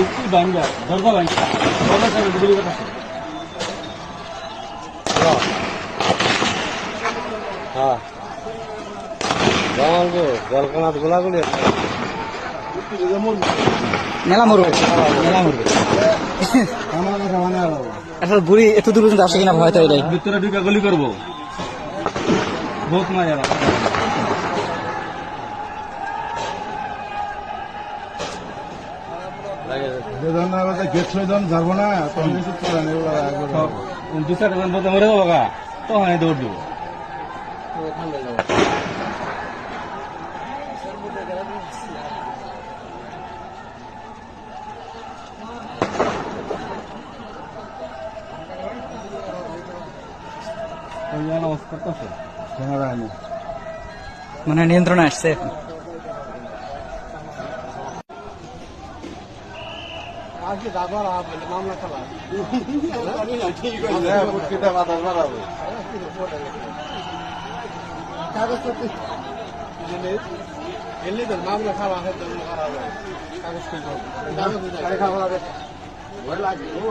একটু গুলি করতেছে হ্যাঁ। জলগো গোলাগুলি মেলা মরবে। মেলা মরবে। আসলে বুড়ি এত দূর পর্যন্ত আসে কিনা ভয় তো এটাই। ভিতরে ঢুকে গুলি করব। বহুত মজা লাগে। বেদন না কথা গেট ছয় জন যাব না তখন কিছু দু জন বলতে মরে যাব গা তখন দৌড় দেবো। মানে নিয়ন্ত্রণে আসছে পুটকিটা বাতাস বাড়াবে এলে তো মামলা খাওয়া হয় হয় কাগজ